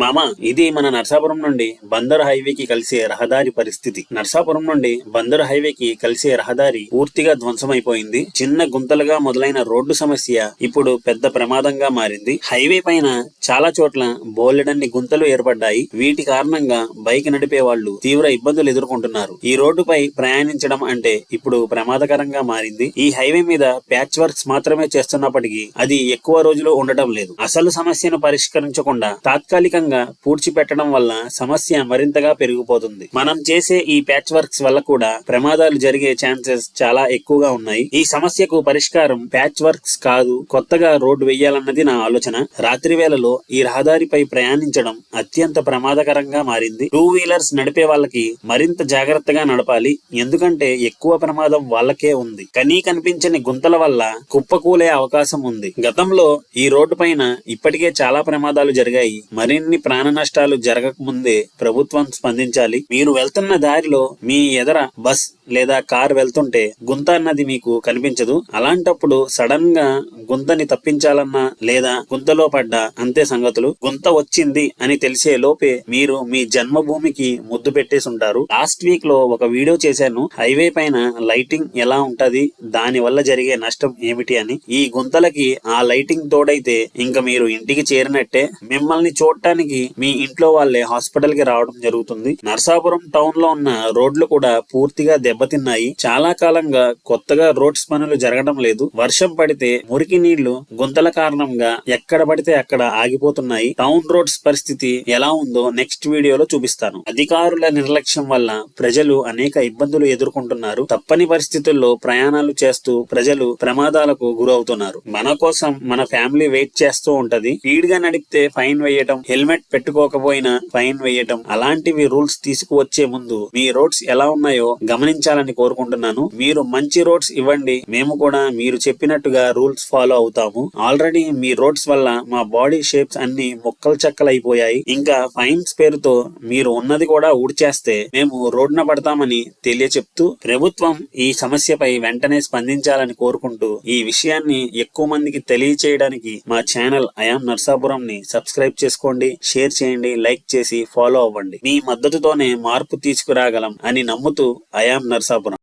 మామ ఇది మన నర్సాపురం నుండి బందర్ హైవేకి కలిసే రహదారి పరిస్థితి. నర్సాపురం నుండి బందర్ హైవేకి కలిసే రహదారి పూర్తిగా ధ్వంసమైపోయింది. చిన్న గుంతలుగా మొదలైన రోడ్డు సమస్య ఇప్పుడు పెద్ద ప్రమాదంగా మారింది. హైవే పైన చాలా చోట్ల బోలెడన్ని గుంతలు ఏర్పడ్డాయి. వీటి కారణంగా బైక్ నడిపే వాళ్ళు తీవ్ర ఇబ్బందులు ఎదుర్కొంటున్నారు. ఈ రోడ్డుపై ప్రయాణించడం అంటే ఇప్పుడు ప్రమాదకరంగా మారింది. ఈ హైవే మీద ప్యాచ్ వర్క్స్ మాత్రమే చేస్తున్నప్పటికీ అది ఎక్కువ రోజులు ఉండటం లేదు. అసలు సమస్యను పరిష్కరించకుండా తాత్కాలికంగా పూడ్చిపెట్టడం వల్ల సమస్య మరింతగా పెరిగిపోతుంది. మనం చేసే ఈ ప్యాచ్ వర్క్స్ వల్ల కూడా ప్రమాదాలు జరిగే ఛాన్సెస్ చాలా ఎక్కువగా ఉన్నాయి. ఈ సమస్యకు పరిష్కారం ప్యాచ్ వర్క్స్ కాదు కొత్తగా రోడ్డు వేయాలన్నది నా ఆలోచన. రాత్రి వేళలో ఈ రహదారిపై ప్రయాణించడం అత్యంత ప్రమాదకరంగా మారింది. టూ వీలర్స్ నడిపే వాళ్ళకి మరింత జాగ్రత్తగా నడపాలి ఎందుకంటే ఎక్కువ ప్రమాదం వాళ్ళకే ఉంది. కనీ కనిపించని గుంతల వల్ల కుప్పకూలే అవకాశం ఉంది. గతంలో ఈ రోడ్డు పైన ఇప్పటికే చాలా ప్రమాదాలు జరిగాయి. మరిన్ని ప్రాణ నష్టాలు జరగక ముందే ప్రభుత్వం స్పందించాలి. మీరు వెళ్తున్న దారిలో మీ ఎదర బస్ లేదా కార్ వెళ్తుంటే గుంత అన్నది మీకు కనిపించదు. అలాంటప్పుడు సడన్గా గుంతని తప్పించాలన్నా లేదా గుంతలో పడ్డా అంతే సంగతులు గుంత వచ్చింది అని తెలిసే లోపే మీరు మీ జన్మభూమికి ముద్దు పెట్టేసి ఉంటారు లాస్ట్ వీక్లో ఒక వీడియో చేశాను. హైవే పైన లైటింగ్ ఎలా ఉంటది? దాని వల్ల జరిగే నష్టం ఏమిటి అని. ఈ గుంతలకి ఆ లైటింగ్ తోడైతే ఇంకా మీరు ఇంటికి చేరినట్టే. మిమ్మల్ని చూడటానికి మీ ఇంట్లో వాళ్ళే హాస్పిటల్కి రావడం జరుగుతుంది. నర్సాపురం టౌన్లో ఉన్న రోడ్లు కూడా పూర్తిగా దెబ్బతిన్నాయి. చాలా కాలంగా కొత్తగా రోడ్స్ పనులు జరగడం లేదు. వర్షం పడితే మురికి నీళ్ళు గుంతల కారణంగా ఎక్కడ పడితే అక్కడ ఆగిపోతున్నాయి. టౌన్ రోడ్స్ పరిస్థితి ఎలా ఉందో నెక్స్ట్ వీడియోలో చూపిస్తాను. అధికారుల నిర్లక్ష్యం వల్ల ప్రజలు అనేక ఇబ్బందులు ఎదుర్కొంటున్నారు. తప్పని పరిస్థితుల్లో ప్రయాణాలు చేస్తూ ప్రజలు ప్రమాదాలకు గురవుతున్నారు. మన కోసం మన ఫ్యామిలీ వెయిట్ చేస్తూ ఉంటది. స్పీడ్గా నడిపితే ఫైన్ వేయటం హెల్మెట్ పెట్టుకోకపోయినా ఫైన్ వేయటం అలాంటివి రూల్స్ తీసుకువచ్చే ముందు మీ రోడ్స్ ఎలా ఉన్నాయో గమనించాలని కోరుకుంటున్నాను. మీరు మంచి రోడ్స్ ఇవ్వండి. మేము కూడా మీరు చెప్పినట్టుగా రూల్స్ ఫాలో అవుతాము. ఆల్రెడీ మీ రోడ్స్ వల్ల మా బాడీ షేప్స్ అన్ని ముక్కలు చెక్కలైపోయాయి. ఇంకా ఫైన్స్ పేరుతో మీరు ఉన్నది కూడా ఊడ్చేస్తే మేము రోడ్న పడతామని తెలియచెప్తూ ప్రభుత్వం ఈ సమస్యపై వెంటనే స్పందించాలని కోరుకుంటూ ఈ విషయాన్ని ఎక్కువ మందికి తెలియచేయడానికి మా ఛానల్ అయాం నర్సాపురం ని సబ్స్క్రైబ్ చేసుకోండి. షేర్ చేయండి లైక్ చేసి ఫాలో అవ్వండి. మీ మద్దతుతోనే మార్పు తీసుకురాగలం అని నమ్ముతూ అయాం నర్సాపురం